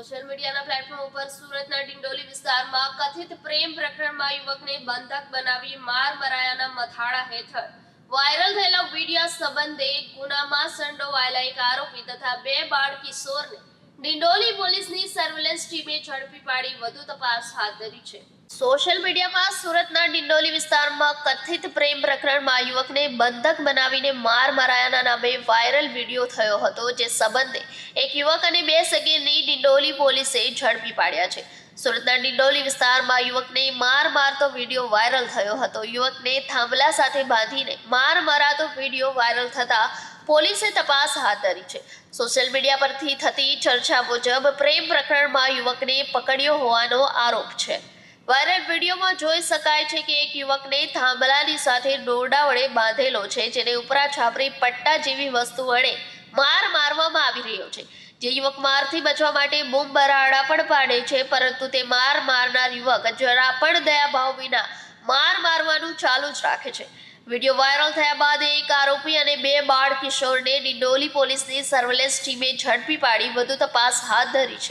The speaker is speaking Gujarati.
સોશિયલ મીડિયાના પ્લેટફોર્મ ઉપર સુરતના ડિંડોલી વિસ્તારમાં કથિત પ્રેમ પ્રકરણમાં યુવકને બંધક બનાવી માર મરાયાના મથાળા હેઠળ. વાયરલ થયેલા વીડિયો સંબંધે ગુનામાં સંડોવાયેલા એક આરોપી તથા બે બાળ કિશોરને ડિંડોલી પોલીસની સર્વેલન્સ ટીમે ઝડપી પાડી વધુ તપાસ હાથ ધરી છે. સોશિયલ મીડિયામાં સુરતના ડિંડોલી વિસ્તારમાં કથિત પ્રેમ પ્રકરણમાં યુવકને બંધક બનાવીને માર મરાયાના નામે વાયરલ વીડિયો થયો હતો, જે સંબંધે એક યુવક અને બે સગીરની ડિંડોલી પોલીસે ઝડપી પાડ્યા છે. સુરતના ડિંડોલી વિસ્તારમાં યુવકને માર મારતો વીડિયો વાયરલ થયો હતો. યુવકને થાંભલા સાથે બાંધીને માર મરાતો વીડિયો વાયરલ થતા પોલીસે તપાસ હાથ ધરી છે. સોશિયલ મીડિયા પરથી થતી ચર્ચા મુજબ પ્રેમ પ્રકરણમાં યુવકને પકડ્યો હોવાનો આરોપ છે. વાયરલ વિડીયોમાં જોઈ શકાય છે કે એક યુવકને થાંભલાની સાથે દોરડા વડે બાંધેલો છે, જેને ઉપરા છાપરી પટ્ટા જેવી વસ્તુ વડે માર મારવામાં આવી રહ્યો છે. જે યુવક મારથી બચવા માટે બૂમ બરાડા પણ પાડે છે, પરંતુ તે માર મારનાર યુવક જરા પણ દયાભાવ વિના માર મારવાનું ચાલુ જ રાખે છે. વીડિયો વાયરલ થયા બાદ એક આરોપી અને બે બાળ કિશોરને ડિંડોલી પોલીસની સર્વેલન્સ ટીમે ઝડપી પાડી. વધુ તપાસ હાથ ધરી છે.